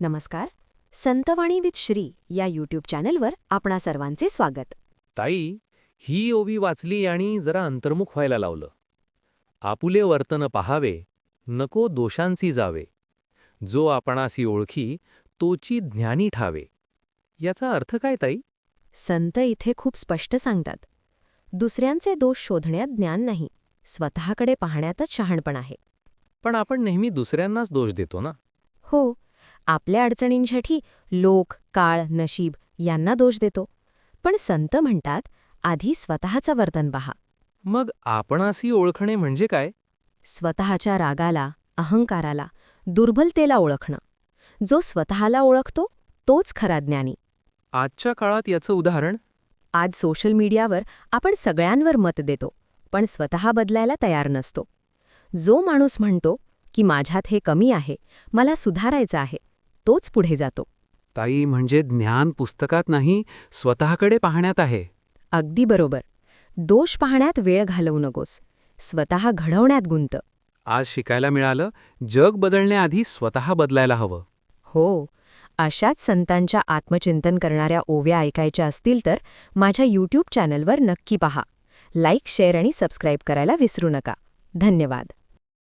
नमस्कार. संतवाणी विथ श्री या यूट्यूब चॅनलवर आपणा सर्वांचे स्वागत. ताई ही ओवी वाचली आणि जरा अंतर्मुख व्हायला लावलं. आपुले वर्तन पहावे नको दोषांसी जावे. जो आपणासी ओळखी तोची ज्ञानी ठावे. याचा अर्थ काय ताई? संत इथे खूप स्पष्ट सांगतात. दुसऱ्यांचे दोष शोधण्यात ज्ञान नाही. स्वतःकडे पाहण्यातच शहाणपण आहे. पण आपण नेहमी दुसऱ्यांनाच दोष देतो ना? हो आपल्या अडचणींसाठी लोक काळ नशीब यांना दोष देतो. पण संत म्हणतात आधी स्वतःचं वर्तन पहा. मग आपणासी ओळखणे म्हणजे काय? स्वतःच्या रागाला अहंकाराला दुर्बलतेला ओळखणं. जो स्वतःला ओळखतो तोच खरा ज्ञानी. आजच्या काळात याचं उदाहरण? आज सोशल मीडियावर आपण सगळ्यांवर मत देतो पण स्वतः बदलायला तयार नसतो. जो माणूस म्हणतो की माझ्यात हे कमी आहे मला सुधारायचं आहे. तोच पुढे जातो. ताई म्हणजे ज्ञान पुस्तकात नाही स्वतःकडे पाहण्यात आहे. अगदी बरोबर. दोष पाहण्यात वेळ घालवू नकोस. स्वतः घडवण्यात गुंत. आज शिकायला मिळालं जग बदलण्याआधी स्वतः बदलायला हवं. हो. अशाच संतांच्या आत्मचिंतन करणाऱ्या ओव्या ऐकायच्या असतील तर माझ्या यूट्यूब चॅनलवर नक्की पहा. लाईक शेअर आणि सबस्क्राईब करायला विसरू नका. धन्यवाद.